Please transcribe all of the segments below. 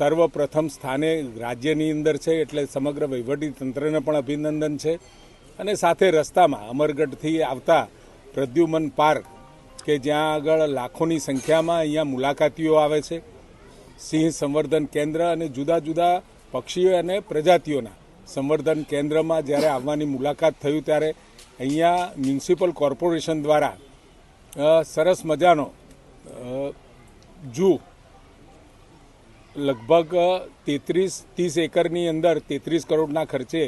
સર્વપ્રથમ સ્થાને રાજ્યની અંદર છે એટલે સમગ્ર તંત્રને પણ અભિનંદન છે. અને સાથે રસ્તામાં અમરગઢથી આવતા પ્રદ્યુમન પાર્ક, કે જ્યાં આગળ લાખોની સંખ્યામાં અહીંયા મુલાકાતીઓ આવે છે. સિંહ સંવર્ધન કેન્દ્ર અને જુદા જુદા પક્ષીઓ અને પ્રજાતિઓના સંવર્ધન કેન્દ્રમાં જ્યારે આવવાની મુલાકાત થયું ત્યારે અહીંયા મ્યુનિસિપલ કોર્પોરેશન દ્વારા સરસ મજાનો જૂ લગભગ તેત્રીસ, ત્રીસ એકરની અંદર તેત્રીસ કરોડના ખર્ચે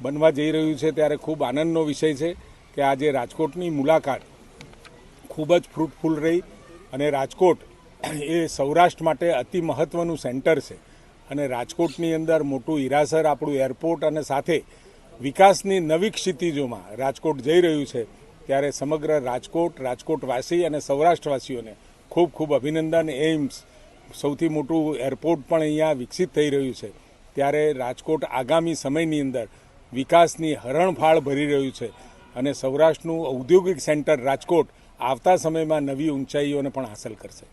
બનવા જઈ રહ્યું છે ત્યારે ખૂબ આનંદનો વિષય છે કે આજે રાજકોટની મુલાકાત ખૂબ જ ફ્રૂટફુલ રહી અને રાજકોટ એ સૌરાષ્ટ્ર માટે અતિ મહત્ત્વનું સેન્ટર છે. અને રાજકોટની અંદર મોટું હિરાસર આપણું એરપોર્ટ અને સાથે વિકાસની નવી ક્ષિતિજોમાં રાજકોટ જઈ રહ્યું છે ત્યારે સમગ્ર રાજકોટ, રાજકોટવાસી અને સૌરાષ્ટ્રવાસીઓને ખૂબ ખૂબ અભિનંદન એમ્સ સૌથી મોટું એરપોર્ટ પણ અહીંયા વિકસિત થઈ રહ્યું છે. ત્યારે રાજકોટ આગામી સમયની અંદર વિકાસની હરણફાળ ભરી રહ્યું છે અને સૌરાષ્ટ્રનું ઔદ્યોગિક સેન્ટર રાજકોટ આવતા સમયમાં નવી ઊંચાઈઓને પણ હાંસલ કરશે.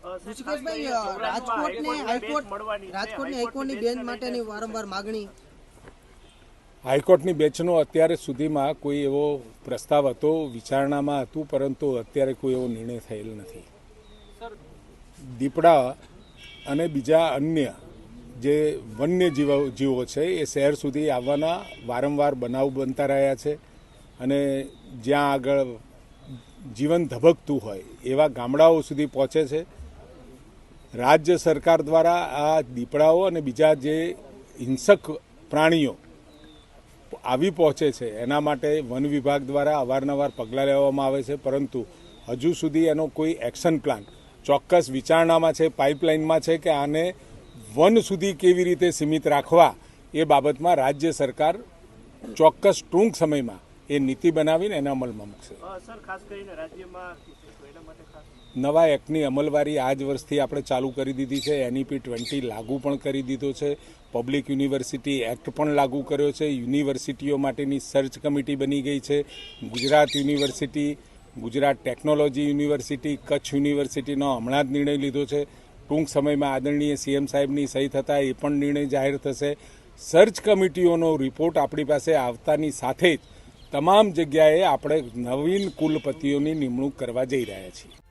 રાજકોટની હાઈકોર્ટની માટેની વારંવાર માગણી. હાઈકોર્ટની બેચનો અત્યારે સુધીમાં કોઈ એવો પ્રસ્તાવ હતો વિચારણામાં હતું પરંતુ અત્યારે કોઈ એવો નિર્ણય થયેલ નથી. દીપડા અને બીજા અન્ય જે વન્ય જીવો જીવો છે, એ શહેર સુધી આવવાના વારંવાર બનાવ બનતા રહ્યા છે. અને જ્યાં આગળ જીવન ધબકતું હોય, એવા ગામડાઓ સુધી પહોંચે છે. રાજ્ય સરકાર દ્વારા આ દીપડાઓ અને બીજા જે હિંસક પ્રાણીઓ આવી પહોંચે છે, એના માટે વન વિભાગ દ્વારા અવારનવાર પગલાં લેવામાં આવે છે. પરંતુ હજુ સુધી એનો કોઈ એક્શન પ્લાન ચોક્કસ વિચારણામાં છે પાઇપલાઇનમાં છે કે આને વન સુધી કેવી રીતે સીમિત રાખવા એ બાબતમાં રાજ્ય સરકાર ચોક્કસ ટૂંક સમયમાં એ નીતિ બનાવીને એના અમલમાં મૂકશે. નવા એક્ટની અમલવારી આ જ વર્ષથી આપણે ચાલુ કરી દીધી છે. એનઈપી ટ્વેન્ટી લાગુ પણ કરી દીધો છે. પબ્લિક યુનિવર્સિટી એક્ટ પણ લાગુ કર્યો છે. યુનિવર્સિટીઓ માટેની સર્ચ કમિટી બની ગઈ છે. Gujarat University Gujarat Technology University, Kutch યુનિવર્સિટીનો હમણાં જ નિર્ણય લીધો છે. ટૂંક સમયમાં આદરણીય સીએમ સાહેબની સહી થતાં એ પણ નિર્ણય જાહેર થશે. સર્ચ કમિટીઓનો રિપોર્ટ આપણી પાસે આવતાની સાથે જ તમામ જગ્યાએ આપણે નવીન કુલપતિઓની નિમણૂક કરવા જઈ રહ્યા છીએ.